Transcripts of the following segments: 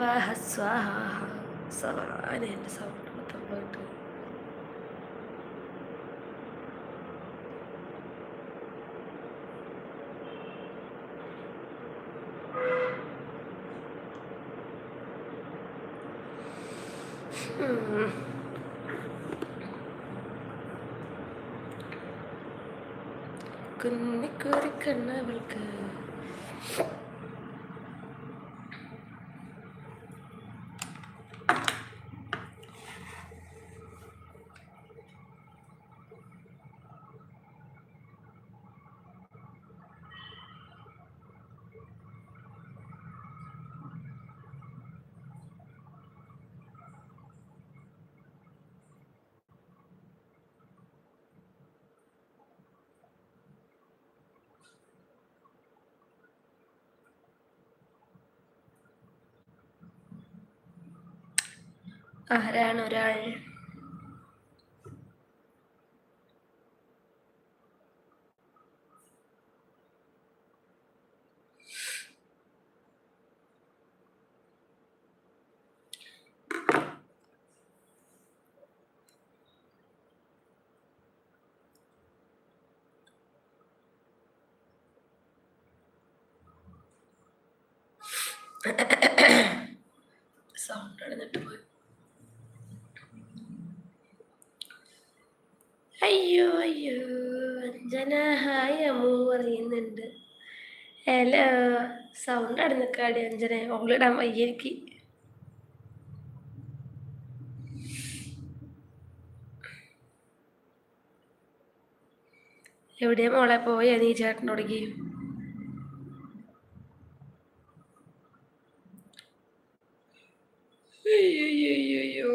സ്വാഹ സ്വാഹ സവാന എൻ്റെ സൗണ്ട് മൊത്തം പോയിട്ട് ഉം. കുന്നിക്കുറി കണ്ണവൾക്ക് ആരാണ് ഒരാൾ സൗണ്ട് അടഞ്ഞിട്ട് പോയി അയ്യോ അയ്യോ അഞ്ജന ഹായ് അമ്മു പറയുന്നുണ്ട് ഹലോ സൗണ്ട് അടഞ്ഞക്കാടി അഞ്ചനെ ഓളിടാൻ വയ്യ എനിക്ക്. എവിടെയാ മോളെ പോയി? നീ ചേട്ടനോടേക്ക് അയ്യോ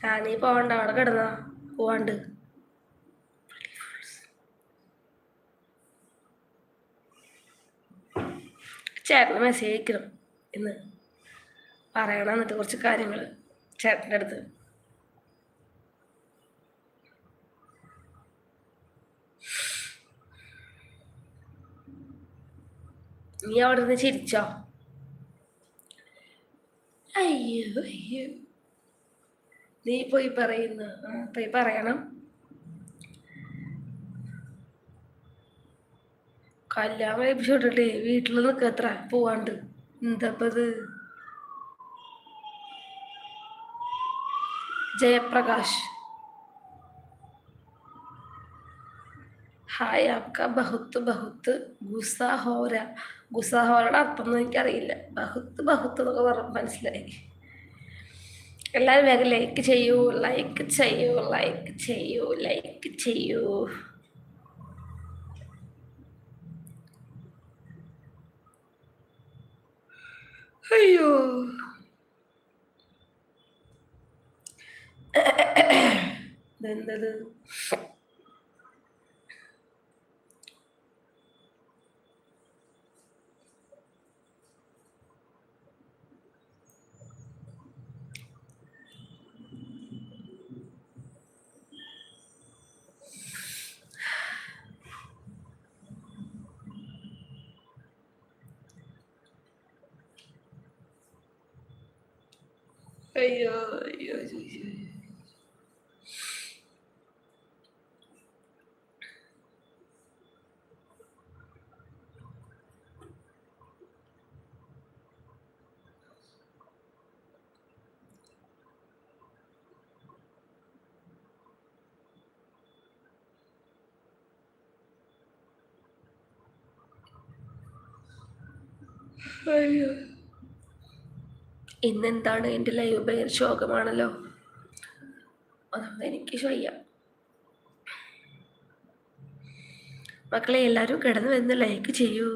ആ നീ പോവണ്ട അവിടെ കിടന്നോ. പോവാണ്ട്. ചേട്ടന് മെസ്സേജ് അയക്കണം ഇന്ന് പറയണം എന്നിട്ട് കുറച്ച് കാര്യങ്ങൾ ചേട്ടന്റെ അടുത്ത്. നീ അവിടെ നിന്ന് ചിരിച്ചോ? അയ്യോ അയ്യോ. നീ പോയി പറയുന്ന പോയി പറയണം. കല്യാണം ലഭിച്ചോട്ടെ വീട്ടിൽ നിൽക്കുക എത്ര പോവാണ്ട് എന്തപ്പത് ജയപ്രകാശ്. ഹായ് അക്ക ബഹുത്ത് ബഹുത്ത് ഗുസാഹോര. ഗുസാഹോരയുടെ അർത്ഥം എന്ന് എനിക്കറിയില്ല. ബഹുത്ത് ബഹുത്ത് എന്നൊക്കെ പറഞ്ഞ് മനസ്സിലായി. എല്ലാവരും വേഗം ലൈക്ക് ചെയ്യൂ ലൈക്ക് ചെയ്യൂ ലൈക്ക് ചെയ്യൂ ലൈക്ക് ചെയ്യൂ. അയ്യോ. ഇതെന്തത്? അയ്യോ അയ്യോ അയ്യോ അയ്യോ. അയ്യോ ഇന്നെന്താണ് എന്റെ ലൈവ് ഭയങ്കര ശോകമാണല്ലോ? അതുകൊണ്ട് എനിക്ക് വയ്യ മക്കളെ എല്ലാവരും കിടന്നു വരുന്ന ലൈക്ക് ചെയ്യൂ.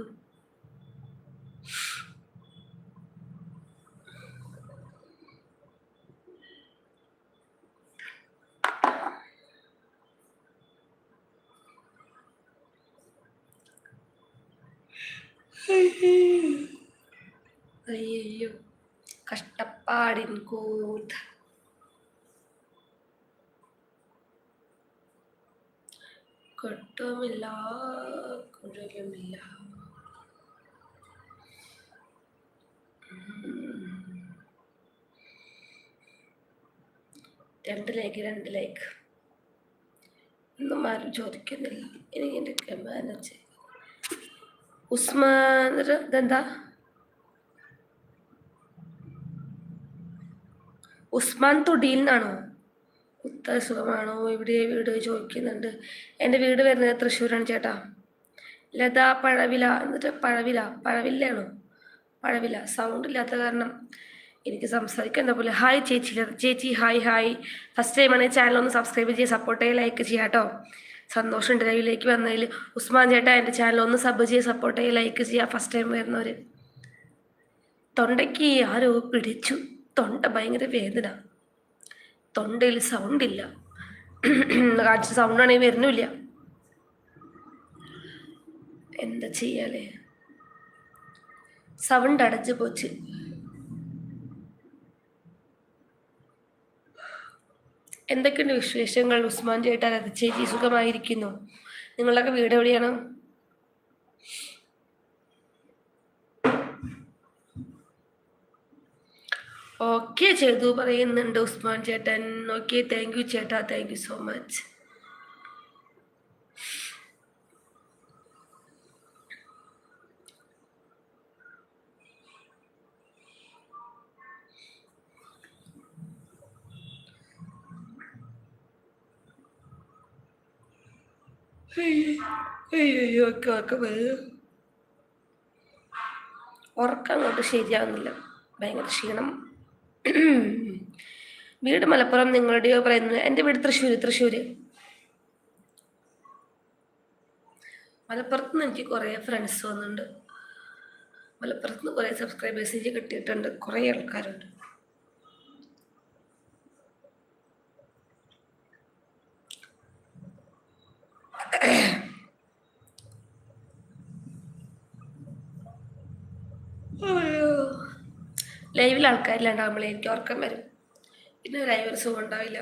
അയ്യോ. കഷ്ടപ്പാടിൻ കൂത്ത് കൊട്ടുമില്ല കുഴലുമില്ല. രണ്ട് ലൈക്ക് രണ്ട് ലൈക്ക്. ഒന്നും ആരും ചോദിക്കുന്നില്ല എനിക്ക് എന്റെ മാനേജ് ഉസ്മാൻ ഇതെന്താ? ഉസ്മാൻ തൊടിയിൽ നിന്നാണോ? ഉത്തര സുഖമാണോ? ഇവിടെ വീട് ചോദിക്കുന്നുണ്ട്. എന്റെ വീട് വരുന്നത് തൃശ്ശൂരാണ് ചേട്ടാ. ലത പഴവില. എന്നിട്ട് പഴവില. പഴവില്ലയാണോ? പഴവില. സൗണ്ട് ഇല്ലാത്ത കാരണം എനിക്ക് സംസാരിക്കാൻ എന്താ പോലെ? ഹായ് ചേച്ചി. ചേച്ചി ഹായ് ഹായ് ഫസ്റ്റ് ടൈമാണ് ചാനൽ ഒന്ന് സബ്സ്ക്രൈബ് ചെയ്യുക സപ്പോർട്ട് ചെയ്യുക ലൈക്ക് ചെയ്യുക കേട്ടോ. സന്തോഷമുണ്ട് ലൈവിലേക്ക് വന്നതിൽ. ഉസ്മാൻ ചേട്ടാ എന്റെ ചാനൽ ഒന്ന് സബ് ചെയ്യുക സപ്പോർട്ട് ചെയ്യുക ലൈക്ക് ചെയ്യുക ഫസ്റ്റ് ടൈം വരുന്നവർ തൊണ്ടയ്ക്ക് ആരോ പിടിച്ചു. തൊണ്ട ഭയങ്കര വേദന. തൊണ്ടയിൽ സൗണ്ട് ഇല്ല. സൗണ്ട് സൗണ്ടാണെങ്കിൽ വരുന്നില്ല. എന്താ ചെയ്യാലേ? സൗണ്ട് അടച്ചു പോച്ച്. എന്തൊക്കെയുണ്ട് വിശേഷങ്ങൾ? ഉസ്മാൻ ചേട്ടാ ചേച്ചി സുഖമായിരിക്കുന്നു. നിങ്ങളൊക്കെ വീട് എവിടെയാണ്? ഓക്കെ ചെയ്തു പറയുന്നുണ്ട് ഉസ്മാൻ ചേട്ടൻ. ഓക്കെ താങ്ക് യു ചേട്ടാ താങ്ക് യു സോ മച്ച് അയ്യോ ഒക്കെ ഉറക്കം അങ്ങോട്ട് ശരിയാവുന്നില്ല. ഭയങ്കര ക്ഷീണം. വീട് മലപ്പുറം നിങ്ങളുടെയോ പറയുന്നത് എന്റെ വീട് തൃശ്ശൂർ തൃശ്ശൂർ മലപ്പുറത്ത് നിന്ന് എനിക്ക് കുറേ ഫ്രണ്ട്സ് വന്നിട്ടുണ്ട്. മലപ്പുറത്ത് നിന്ന് കുറേ സബ്സ്ക്രൈബേഴ്സ് എനിക്ക് കിട്ടിയിട്ടുണ്ട്. കുറേ ആൾക്കാരുണ്ട്. ലൈവിൽ ആൾക്കാരില്ലാണ്ടാകുമ്പോഴേ എനിക്ക് ഉറക്കം വരും. പിന്നെ ലൈവ് സുഖം ഉണ്ടാവില്ല.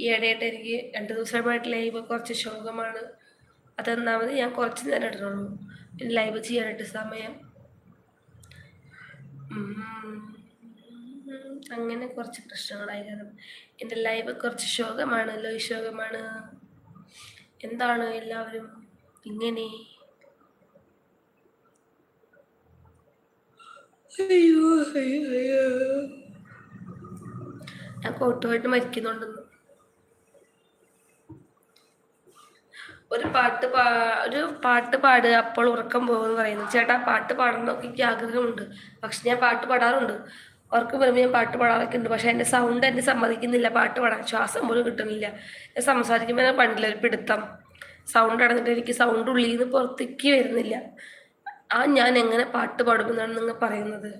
ഈ ഇടയായിട്ട് എനിക്ക് രണ്ട് ദിവസമായിട്ട് ലൈവ് കുറച്ച് ശോകമാണ്. അതൊന്നാമത് ഞാൻ കുറച്ച് നേരം ഇടുന്നുള്ളൂ പിന്നെ ലൈവ് ചെയ്യാനായിട്ട് സമയം. അങ്ങനെ കുറച്ച് പ്രശ്നങ്ങളായി കാരണം എന്റെ ലൈവ് കുറച്ച് ശോകമാണ് ലോ ശോകമാണ്. എന്താണ് എല്ലാവരും ഇങ്ങനെ? അയ്യോ അയ്യോ. അയ്യോ ഞാൻ കോട്ടുമായിട്ട് മരിക്കുന്നുണ്ടെന്ന്. ഒരു പാട്ട് പാ ഒരു പാട്ട് പാടുക അപ്പോൾ ഉറക്കം പോകുമെന്ന് പറയുന്നു. ചേട്ടാ പാട്ട് പാടണം എന്നൊക്കെ എനിക്ക് ആഗ്രഹമുണ്ട്. പക്ഷെ ഞാൻ പാട്ട് പാടാറുണ്ട്. ഉറക്കം വരുമ്പോൾ ഞാൻ പാട്ട് പാടാറൊക്കെ ഉണ്ട്. പക്ഷെ എന്റെ സൗണ്ട് എന്നെ സമ്മതിക്കുന്നില്ല പാട്ട് പാടാൻ. ശ്വാസം പോലും കിട്ടുന്നില്ല ഞാൻ സംസാരിക്കുമ്പോൾ ഞാൻ പണ്ടില്ല ഒരു പിടുത്തം. സൗണ്ട് അടഞ്ഞിട്ട് എനിക്ക് സൗണ്ട് ഉള്ളിൽ നിന്ന് പുറത്തേക്ക് വരുന്നില്ല. ആ ഞാൻ എങ്ങനെ പാട്ട് പാടുമെന്നാണ് നിങ്ങൾ പറയുന്നത്?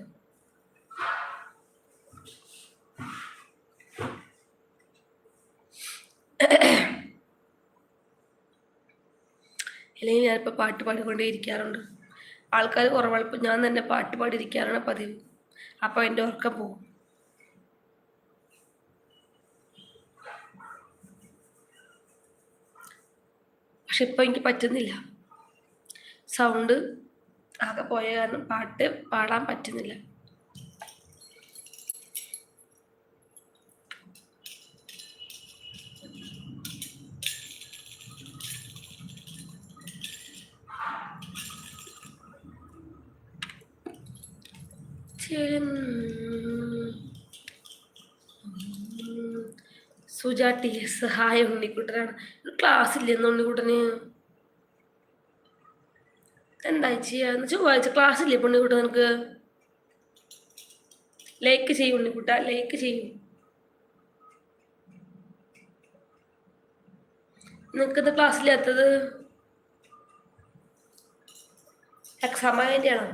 അല്ലെങ്കിൽ ഞാനിപ്പോൾ പാട്ട് പാടിക്കൊണ്ടേ ഇരിക്കാറുണ്ട്. ആൾക്കാർ കുറവുള്ളപ്പോൾ ഞാൻ തന്നെ പാട്ട് പാടിയിരിക്കാറാണ് പതിവ്. അപ്പോൾ എന്റെ ഉറക്കം പോകും. പക്ഷെ ഇപ്പോൾ എനിക്ക് പറ്റുന്നില്ല. സൗണ്ട് ആകെ പോയ കാരണം പാട്ട് പാടാൻ പറ്റുന്നില്ല. സുജാ ടി എസ് ഹായ് ഉണ്ണിക്കുട്ടനാണ്. ക്ലാസ് ഇല്ലെന്ന് ഉണ്ണിക്കുട്ടന്? ചെയ്യാന്ന് ചൊവ്വാഴ്ച ക്ലാസ് ഇല്ലേ ഉണ്ണിക്കുട്ട നിനക്ക്? ലൈക്ക് ചെയ്യും ഉണ്ണിക്കുട്ട ലൈക്ക് ചെയ്യും. നിനക്കത് ക്ലാസ്സിലെത്തത് എക്സാം ആയതിന്റെയാണോ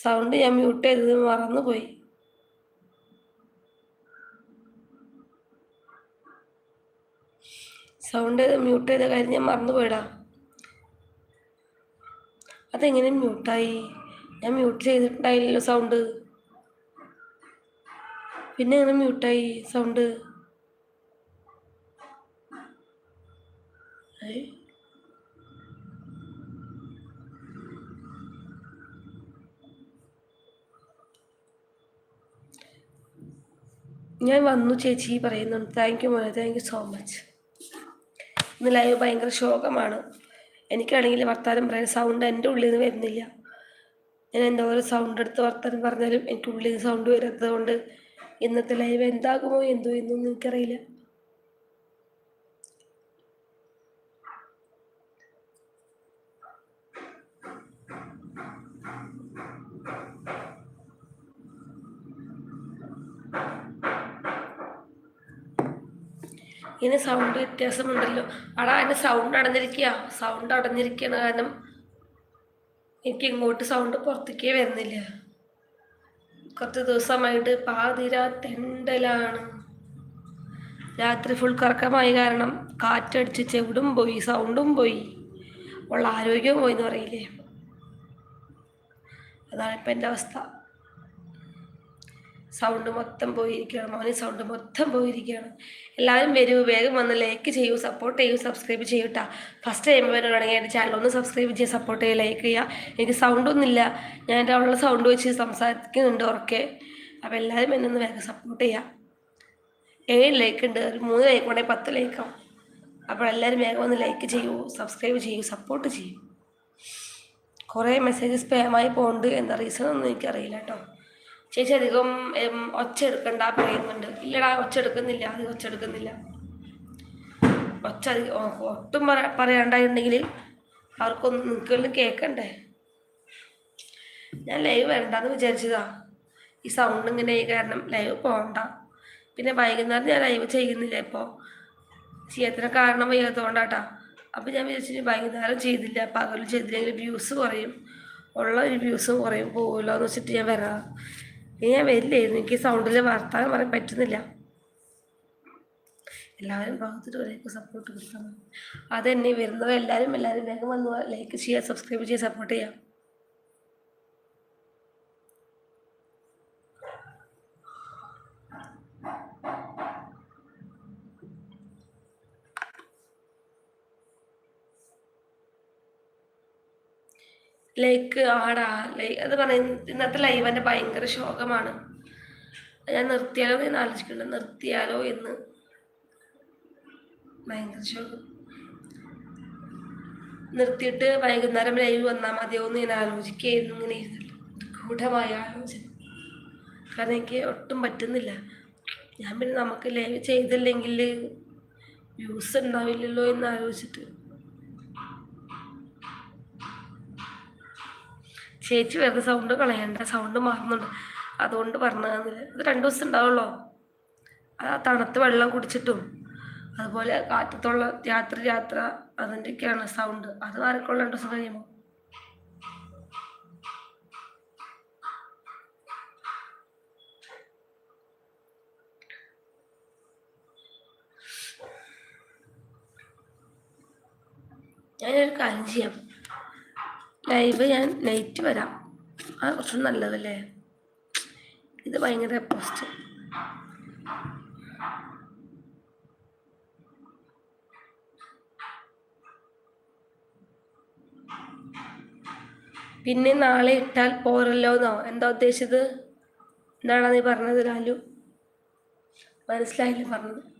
സൗണ്ട് ഞാൻ മ്യൂട്ട് ചെയ്തത് മറന്നുപോയി. സൗണ്ട് മ്യൂട്ട് ചെയ്ത കാര്യം ഞാൻ മറന്നുപോയിടാ. അതെങ്ങനെ മ്യൂട്ടായി ഞാൻ മ്യൂട്ട് ചെയ്തിട്ടുണ്ടായില്ലല്ലോ സൗണ്ട് പിന്നെ എങ്ങനെ മ്യൂട്ടായി സൗണ്ട് ഞാൻ വന്നു ചേച്ചി പറയുന്നുണ്ട് താങ്ക് യു മോനെ താങ്ക് യു സോ മച്ച് ഇന്ന് ലൈവ് ഭയങ്കര ശോകമാണ്. എനിക്കാണെങ്കിൽ വർത്താനം പറയാൻ സൗണ്ട് എന്റെ ഉള്ളിൽ നിന്ന് വരുന്നില്ല. ഞാൻ എന്താ ഒരു സൗണ്ട് എടുത്ത് വർത്താനം പറഞ്ഞാലും എനിക്ക് ഉള്ളിൽ നിന്ന് സൗണ്ട് വരാത്തത് കൊണ്ട് ഇന്നത്തെ ലൈവ് എന്താകുമോ എന്തോ എന്നൊന്നും എനിക്കറിയില്ല. ഇതിന് സൗണ്ട് വ്യത്യാസമുണ്ടല്ലോ. അടാ അതിന്റെ സൗണ്ട് അടഞ്ഞിരിക്കുക സൗണ്ട് അടഞ്ഞിരിക്കുകയാണ് കാരണം എനിക്ക് ഇങ്ങോട്ട് സൗണ്ട് പുറത്തേക്കേ വരുന്നില്ല. കുറച്ച് ദിവസമായിട്ട് പാതിര തെണ്ടലാണ്. രാത്രി ഫുൾ കറക്കമായ കാരണം കാറ്റടിച്ച് ചെവിടും പോയി സൗണ്ടും പോയി. ഉള്ള ആരോഗ്യവും പോയി എന്ന് പറയില്ലേ? അതാണ് ഇപ്പം എന്റെ അവസ്ഥ. സൗണ്ട് മൊത്തം പോയിരിക്കുകയാണ്. മോനെ സൗണ്ട് മൊത്തം പോയിരിക്കുകയാണ്. എല്ലാവരും വരൂ വേഗം വന്ന് ലൈക്ക് ചെയ്യൂ സപ്പോർട്ട് ചെയ്യൂ സബ്സ്ക്രൈബ് ചെയ്യൂ കേട്ടോ ഫസ്റ്റ് ടൈം വരുവാണെങ്കിൽ എന്റെ ചാനൽ ഒന്ന് സബ്സ്ക്രൈബ് ചെയ്യുക സപ്പോർട്ട് ചെയ്യുക ലൈക്ക് ചെയ്യുക എനിക്ക് സൗണ്ടൊന്നുമില്ല ഞാൻ എന്റെ ഉള്ള സൗണ്ട് വെച്ച് സംസാരിക്കുന്നുണ്ട് ഉറക്കെ. അപ്പോൾ എല്ലാവരും എന്നെ ഒന്ന് വേഗം സപ്പോർട്ട് ചെയ്യുക ഏഴ് ലൈക്ക് ഉണ്ട്. ഒരു മൂന്ന് ലൈക്ക് ഉണ്ടെങ്കിൽ പത്ത് ലൈക്കാവും അപ്പോൾ എല്ലാവരും വേഗം ഒന്ന് ലൈക്ക് ചെയ്യൂ സബ്സ്ക്രൈബ് ചെയ്യൂ സപ്പോർട്ട് ചെയ്യൂ. കുറേ മെസ്സേജസ് സ്പാമായി പോകുന്നുണ്ട് എന്താ റീസൺ ഒന്നും എനിക്കറിയില്ല കേട്ടോ ചേച്ചി അധികം ഒച്ച എടുക്കണ്ട പറയുന്നുണ്ട് ഇല്ലടാ ഒച്ച എടുക്കുന്നില്ല അധികം ഒച്ച എടുക്കുന്നില്ല. ഒച്ച ഒട്ടും പറ- പറയാണ്ടായിട്ടുണ്ടെങ്കിൽ അവർക്കൊന്നും നിൽക്കലും കേൾക്കണ്ടേ? ഞാൻ ലൈവ് വേണ്ടെന്ന് വിചാരിച്ചതാ. ഈ സൗണ്ട് ഇങ്ങനെ ആയി കാരണം ലൈവ് പോകണ്ട പിന്നെ വൈകുന്നേരം ഞാൻ ലൈവ് ചെയ്യുന്നില്ല ഇപ്പോൾ ചെയ്യാത്തിന് കാരണം വയ്യാത്തതുകൊണ്ടാട്ടാ. അപ്പം ഞാൻ വിചാരിച്ചു വൈകുന്നേരം ചെയ്തില്ല പകൽ ചെയ്തില്ലെങ്കിൽ വ്യൂസ് കുറയും. ഉള്ള ഒരു വ്യൂസ് കുറയും പോകുമല്ലോ എന്ന് വെച്ചിട്ട് ഞാൻ വരാം. ഞാൻ വരില്ലായിരുന്നു എനിക്ക് സൗണ്ടിൽ വർത്താനം പറയാൻ പറ്റുന്നില്ല. എല്ലാവരും ഭാഗത്തിട്ട് ഒരേക്ക് സപ്പോർട്ട് കൊടുക്കണം. അതെന്നെ വരുന്നവർ എല്ലാവരും എല്ലാവരും വേഗം വന്ന് ലൈക്ക് ചെയ്യുക സബ്സ്ക്രൈബ് ചെയ്യുക സപ്പോർട്ട് ചെയ്യാം. ലൈക്ക് ആടാ ലൈക്ക് അത് പറയുന്ന ഇന്നത്തെ ലൈവ് എന്റെ ഭയങ്കര ശോകമാണ്. ഞാൻ നിർത്തിയാലോ എന്ന് ആലോചിക്കുന്നുണ്ട്. നിർത്തിയാലോ എന്ന്. ഭയങ്കര ശോകം. നിർത്തിയിട്ട് വൈകുന്നേരം ലൈവ് വന്നാൽ മതിയോ എന്ന് ഞാൻ ആലോചിക്കുകയായിരുന്നു. ഇങ്ങനെ ഗൂഢമായ ആലോചന കാരണം എനിക്ക് ഒട്ടും പറ്റുന്നില്ല. ഞാൻ പിന്നെ നമുക്ക് ലൈവ് ചെയ്തില്ലെങ്കിൽ വ്യൂസ് ഉണ്ടാവില്ലല്ലോ എന്ന് ആലോചിച്ചിട്ട്. ചേച്ചി വെറുതെ സൗണ്ട് കളയണ്ട സൗണ്ട് മാറുന്നുണ്ട്. അതുകൊണ്ട് പറഞ്ഞതെന്നില്ല. ഇത് രണ്ട് ദിവസം ഉണ്ടാവുള്ളൂ? ആ തണുത്ത വെള്ളം കുടിച്ചിട്ടും അതുപോലെ കാറ്റത്തുള്ള രാത്രി യാത്ര അതിന്റെയൊക്കെയാണ് സൗണ്ട് അത് മാറിക്കൊള്ള രണ്ട് ദിവസം കഴിയുമ്പോൾ ഞാനൊരു കാര്യം ചെയ്യാം. ലൈവ് ഞാൻ നൈറ്റ് വരാം. ആ കുറച്ചും നല്ലതല്ലേ? ഇത് ഭയങ്കര പോസ്റ്റ് പിന്നെ നാളെ ഇട്ടാൽ പോരല്ലോ എന്നോ? എന്താ ഉദ്ദേശിച്ചത്? എന്താണ് നീ പറഞ്ഞത് ലാലു? മനസ്സിലായില്ല പറഞ്ഞത്?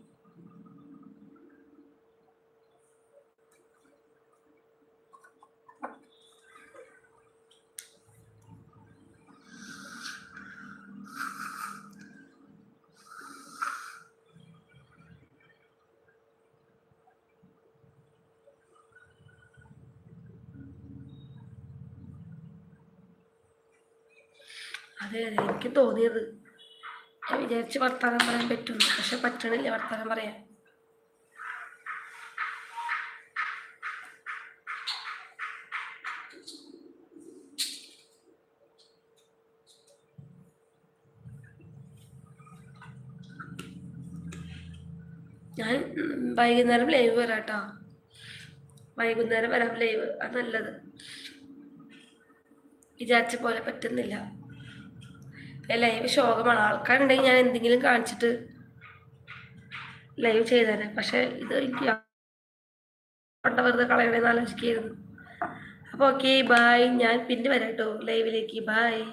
അങ്ങനെയാണ് എനിക്ക് തോന്നിയത്. ഞാൻ വിചാരിച്ച് വർത്തമാനം പറയാൻ പറ്റും പക്ഷെ പറ്റണില്ല വർത്തമാനം പറയാൻ. ഞാൻ വൈകുന്നേരം ലൈവ് വരാം കേട്ടോ വൈകുന്നേരം വരാം ലൈവ് അത് നല്ലത്. വിചാരിച്ച പോലെ പറ്റുന്നില്ല. ലൈവ് ശോകമാണ്. ആൾക്കാരുണ്ടെങ്കിൽ ഞാൻ എന്തെങ്കിലും കാണിച്ചിട്ട് ലൈവ് ചെയ്തേനെ. പക്ഷെ ഇത് എനിക്ക് കൊണ്ട വെറുതെ കളയണേന്ന് ആലോചിക്കായിരുന്നു അപ്പോൾ ഓക്കെ ബായ് ഞാൻ പിന്നെ വരാട്ടോ. ലൈവിലേക്ക് ബായ്